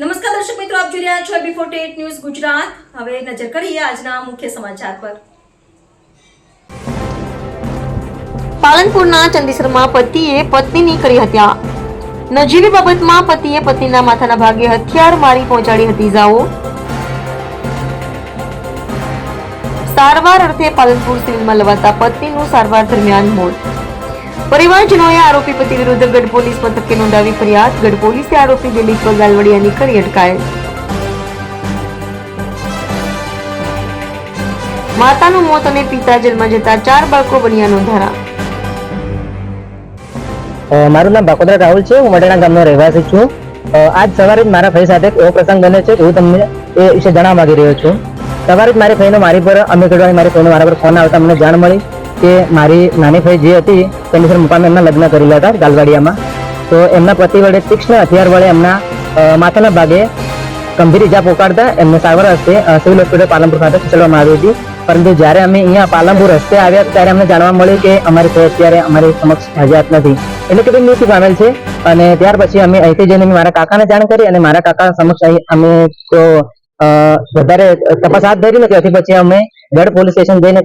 નમસ્કાર દર્શક મિત્રો, આપ જોઈ રહ્યા છો B forty eight news Gujarat. હવે નજર કરીએ આજના મુખ્ય સમાચાર પર. પાલનપુરના ચંદીસરમાં પતિએ પત્નીની કરી હત્યા. નજીવી બાબતમાં પતિએ પત્નીના માથાના ભાગે હથિયાર મારી પહોંચાડી હતી ઇજાઓ સારવાર અર્થે પાલનપુર સિવિલમાં લવાતા પત્નીનું સારવાર દરમિયાન મોત. પરિવારજનોએ આરોપી પતિ વિરુદ્ધ ગઢ પોલીસ મથકે નોંધાવી ફરિયાદ. ગઢ પોલીસે આરોપી દિલીપ ગાલવડિયાની કરી અટકાયત. માતાનું મોત અને પિતા જેલમાં જતા ચાર બાળકો બન્યા નોંધારા મારું નામ બાકોદરા રાહુલ છે. હું મટેણા ગામનો રહેવાસી છું. આજ સવારે જ મારા ભાઈ સાથે એવો પ્રસંગ બને છે હું તમને એ વિશે જણાવવા માંગી રહ્યો છું. સવારે જ મારી ભાઈનો મારી પર અમે મારી ભાઈનો મારા પર ફોન આવતા મને જાણ મળી. કે મારી નાની ભાઈ જે હતી, તેની સાથે મુકામે એમના લગ્ન કરેલા હતા ગાલવાડિયામાં. તો એમના પતિ વડે તીક્ષ્ણ હથિયાર વડે એમના માથાના ભાગે ગંભીર ઇજા પોકાડતા એમને સારવાર હસ્તે સિવિલ હોસ્પિટલ પાલનપુર ખાતે ખસેડવામાં આવી હતી. પરંતુ જ્યારે અમે અહીંયા પાલનપુર રસ્તે આવ્યા, ત્યારે અમને જાણવા મળ્યું કે અમારી ભાઈ અત્યારે અમારી સમક્ષ હાજર નથી. એટલે કે તે મૃત્યુ પામેલ છે. અને ત્યાર પછી અમે અહીંથી જઈને મારા કાકાને જાણ કરી અને મારા કાકા સમક્ષ અમે તો વધારે તપાસ હાથ ધરી નથી. પછી અમે ગઢ પોલીસ સ્ટેશન જઈને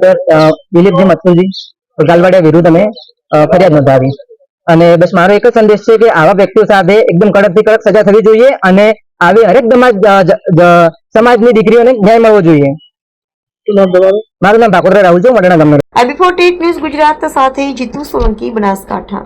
દિલીપજી મથુરજી ગાલવાડિયા વિરુદ્ધ અમે ફરિયાદ નોંધાવી. અને બસ મારો એક જ સંદેશ છે કે આવા વ્યક્તિઓ સાથે એકદમ કડકથી કડક સજા થવી જોઈએ અને આવી હરેક સમાજની દીકરીઓને ન્યાય મળવો જોઈએ. મારું નામ ભાકોદરા રાહુલ છે મટેણા ગામનો ન્યૂઝ ગુજરાત સાથે જીતુ સોલંકી બનાસકાંઠા.